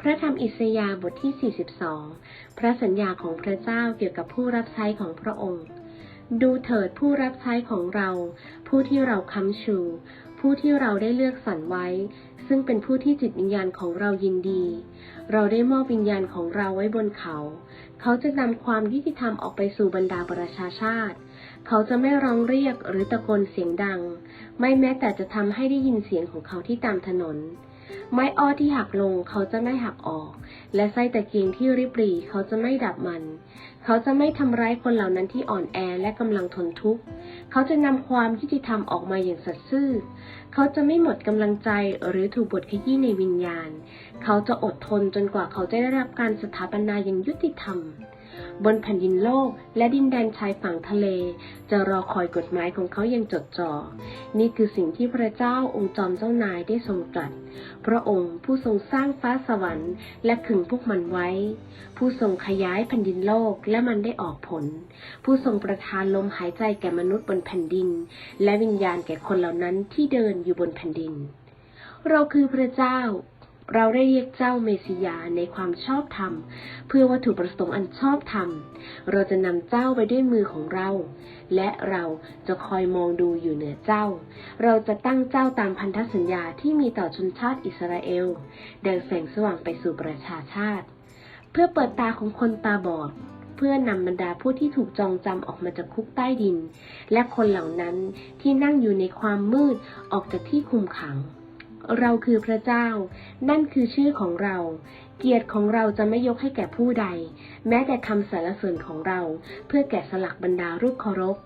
พระธรรมอิสยาห์บทที่ 42 พระสัญญาของพระเจ้าเกี่ยวกับผู้รับใช้ของพระองค์ ดูเถิดผู้รับใช้ของเรา ผู้ที่เราค้ำชู ผู้ที่เราได้เลือกสรรไว้ ซึ่งเป็นผู้ที่จิตวิญญาณของเรายินดี เราได้มอบวิญญาณของเราไว้บนเขา เขาจะนำความยุติธรรมออกไปสู่บรรดาประชาชาติ เขาจะไม่ร้องเรียกหรือตะโกนเสียงดัง ไม่แม้แต่จะทำให้ได้ยินเสียงของเขาที่ตามถนน ไม้อ้อที่หักลงเขาจะไม่หักออก และไส้ตะเกียงที่ริบหรี่เขาจะไม่ดับมัน เขาจะไม่ทำร้ายคนเหล่านั้นที่อ่อนแอและกำลังทนทุกข์ เขาจะนำความยุติธรรมออกมาอย่างสัตย์ซื่อ เขาจะไม่หมดกำลังใจหรือถูกบทขยี้ในวิญญาณ เขาจะอดทนจนกว่าเขาจะได้รับการสถาปนาอย่างยุติธรรม บนแผ่นดินโลกและดินแดนชายฝั่งทะเล จะรอคอยกฎหมายของเขาอย่างจดจ่อ นี่คือสิ่งที่พระเจ้าองค์จอมเจ้านายได้ทรงตรัส พระองค์ผู้ทรงสร้างฟ้าสวรรค์ และขึงพวกมันไว้ ผู้ทรงขยายแผ่นดินโลกและมันได้ออกผล ผู้ทรงประทานลมหายใจแก่มนุษย์บนแผ่นดิน และวิญญาณแก่คนเหล่านั้นที่เดินอยู่บนแผ่นดิน เราคือพระเจ้า เราได้เรียกเจ้าเมสิยาในความชอบธรรม เพื่อวัตถุประสงค์อันชอบธรรม เราจะนำเจ้าไปด้วยมือของเรา และเราจะคอยมองดูอยู่เหนือเจ้า เราจะตั้งเจ้าตามพันธสัญญาที่มีต่อชนชาติอิสราเอลดังแสงสว่างไปสู่ประชาชาติ เพื่อเปิดตาของคนตาบอดเพื่อนำบรรดาผู้ที่ถูกจองจำออกมาจากคุกใต้ดิน และคนเหล่านั้นที่นั่งอยู่ในความมืดออกจากที่คุมขัง เราคือพระเจ้า นั่นคือชื่อของเรา เกียรติของเราจะไม่ยกให้แก่ผู้ใด แม้แต่คำสรรเสริญของเรา เพื่อแกะสลักบรรดารูปเคารพ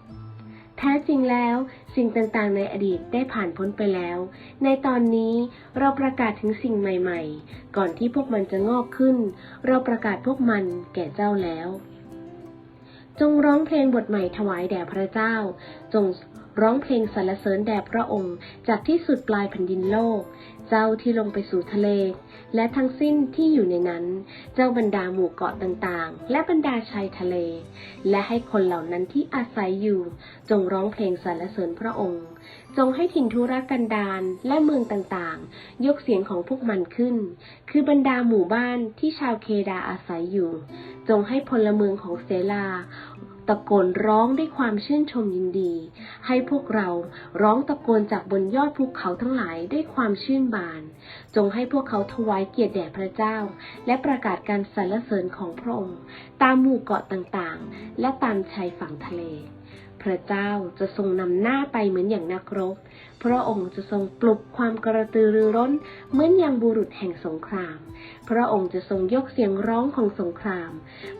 แท้จริงแล้วสิ่งต่างๆ ในอดีตได้ผ่านพ้นไปแล้ว ในตอนนี้เราประกาศถึงสิ่งใหม่ๆ ก่อนที่พวกมันจะงอกขึ้น เราประกาศพวกมันแก่เจ้าแล้ว จงร้องเพลงบทใหม่ถวายแด่พระเจ้า จง ร้องเพลงสรรเสริญแด่พระองค์ จากที่สุดปลายแผ่นดินโลก เจ้าที่ลงไปสู่ทะเล และทั้งสิ้นที่อยู่ในนั้น เจ้าบรรดาหมู่เกาะต่างๆ และบรรดาชายทะเล และให้คนเหล่านั้นที่อาศัยอยู่ จงร้องเพลงสรรเสริญพระองค์ จงให้ถิ่นทุรกันดารและเมืองต่างๆ ยกเสียงของพวกมันขึ้น คือบรรดาหมู่บ้านที่ชาวเคดาอาศัยอยู่ จงให้พลเมืองของเซลาตะโกนร้องด้วยความชื่นชมยินดี ให้พวกเราร้องตะโกนจากบนยอดภูเขาทั้งหลายด้วยความชื่นบานจงให้พวกเขาถวายเกียรติแด่พระเจ้า และประกาศการสรรเสริญของพระองค์ ตามหมู่เกาะต่างๆ และตามชายฝั่งทะเล พระเจ้าจะทรงนำหน้าไปเหมือนอย่างนักรบ พระองค์จะทรงปลุกความกระตือรือร้น เหมือนอย่างบุรุษแห่งสงคราม พระองค์จะทรงยกเสียงร้องของสงคราม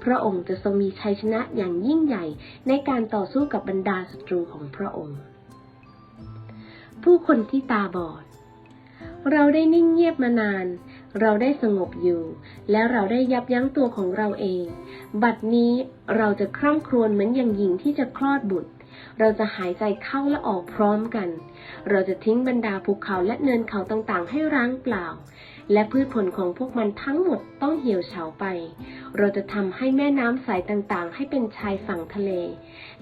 พระองค์จะทรงมีชัยชนะอย่างยิ่งใหญ่ในการต่อสู้กับบรรดาศัตรูของพระองค์ผู้คนที่ตาบอด เราได้นิ่งเงียบมานาน เราได้สงบอยู่ และเราได้ยับยั้งตัวของเราเอง บัดนี้เราจะคร่ำครวญเหมือนอย่างหญิงที่จะคลอดบุตร เราจะหายใจเข้าและออกพร้อมกัน เราจะทิ้งบรรดาภูเขาและเนินเขาต่างๆ ให้ร้างเปล่า และพืชผลของพวกมันทั้งหมดต้องเหี่ยวเฉาไป เราจะทำให้แม่น้ำใสต่างๆ ให้เป็นชายฝั่งทะเล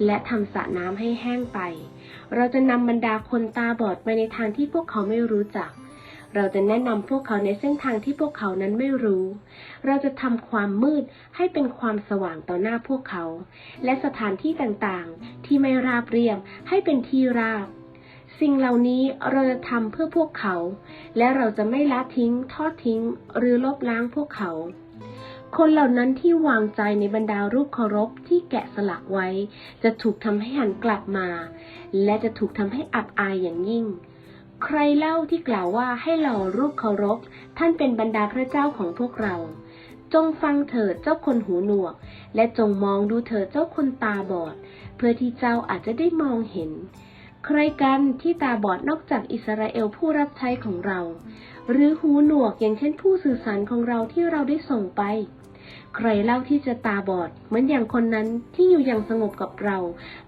และทำสระน้ำให้แห้งไป เราจะนำบรรดาคนตาบอดไปในทางที่พวกเขาไม่รู้จัก เราจะแนะนำพวกเขาในเส้นทางที่พวกเขานั้นไม่รู้ เราจะทำความมืดให้เป็นความสว่างต่อหน้าพวกเขา และสถานที่ต่างๆ ที่ไม่ราบเรียบให้เป็นที่ราบ สิ่งเหล่านี้เราจะทำเพื่อพวกเขา และเราจะไม่ละทิ้ง ทอดทิ้ง หรือลบล้างพวกเขาคนเหล่านั้นที่วางใจในบรรดารูปเคารพที่แกะสลักไว้ จะถูกทำให้หันกลับมา และจะถูกทำให้อับอายอย่างยิ่ง ใครเล่าที่กล่าวว่าให้เรารูปเคารพ ท่านเป็นบรรดาพระเจ้าของพวกเรา จงฟังเถิดเจ้าคนหูหนวก และจงมองดูเถิดเจ้าคนตาบอด เพื่อที่เจ้าอาจจะได้มองเห็น ใครกันที่ตาบอดนอกจากอิสราเอลผู้รับใช้ของเรา หรือหูหนวกอย่างเช่นผู้สื่อสารของเราที่เราได้ส่งไป ใครเล่าที่จะตาบอด เหมือนอย่างคนนั้นที่อยู่อย่างสงบกับเรา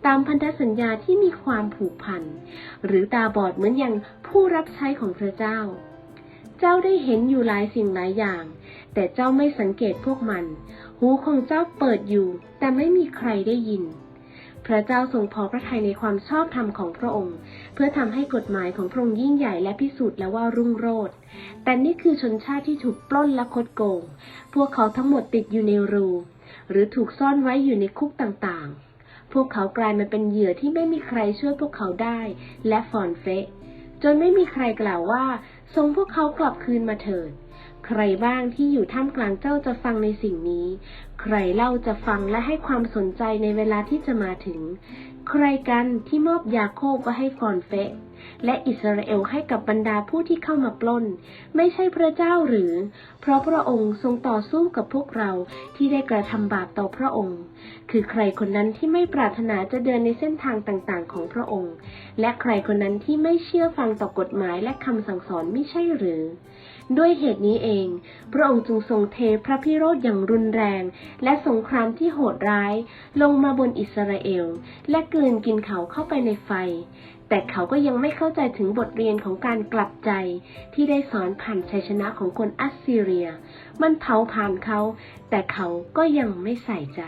ตามพันธสัญญาที่มีความผูกพัน หรือตาบอดเหมือนอย่างผู้รับใช้ของพระเจ้า เจ้าได้เห็นอยู่หลายสิ่งหลายอย่าง แต่เจ้าไม่สังเกตพวกมัน หูของเจ้าเปิดอยู่ แต่ไม่มีใครได้ยิน พระเจ้าทรงพอพระทัยในความชอบธรรมของพระองค์ เพื่อทำให้กฎหมายของพระองค์ยิ่งใหญ่และพิสูจน์แล้วว่ารุ่งโรจน์แต่นี่คือชนชาติที่ถูกปล้นและคดโกง พวกเขาทั้งหมดติดอยู่ในรู หรือถูกซ่อนไว้อยู่ในคุกต่างๆ พวกเขากลายมาเป็นเหยื่อที่ไม่มีใครช่วยพวกเขาได้ และฟอนเฟะ จนไม่มีใครกล่าวว่าทรงพวกเขากลับคืนมาเถิด ใครบ้างที่อยู่ท่ามกลางเจ้าจะฟังในสิ่งนี้ ใครเล่าจะฟังและให้ความสนใจในเวลาที่จะมาถึง ใครกันที่มอบยาโคบไว้ให้ฟอนเฟะ และอิสราเอลให้กับบรรดาผู้ที่เข้ามาปล้น ไม่ใช่พระเจ้าหรือ เพราะพระองค์ทรงต่อสู้กับพวกเราที่ได้กระทำบาปต่อพระองค์ คือใครคนนั้นที่ไม่ปรารถนาจะเดินในเส้นทางต่างๆ ของพระองค์ และใครคนนั้นที่ไม่เชื่อฟังต่อกฎหมายและคำสั่งสอนไม่ใช่หรือ ด้วยเหตุนี้เอง พระองค์จึงทรงเทพระพิโรธอย่างรุนแรง และสงครามที่โหดร้าย ลงมาบนอิสราเอล และกลืนกินเขาเข้าไปในไฟ แต่เขาก็ยังไม่เข้าใจถึงบทเรียนของการกลับใจที่ได้สอนผ่านชัยชนะของคนอัสซีเรีย มันเผาผ่านเขา แต่เขาก็ยังไม่ใส่ใจ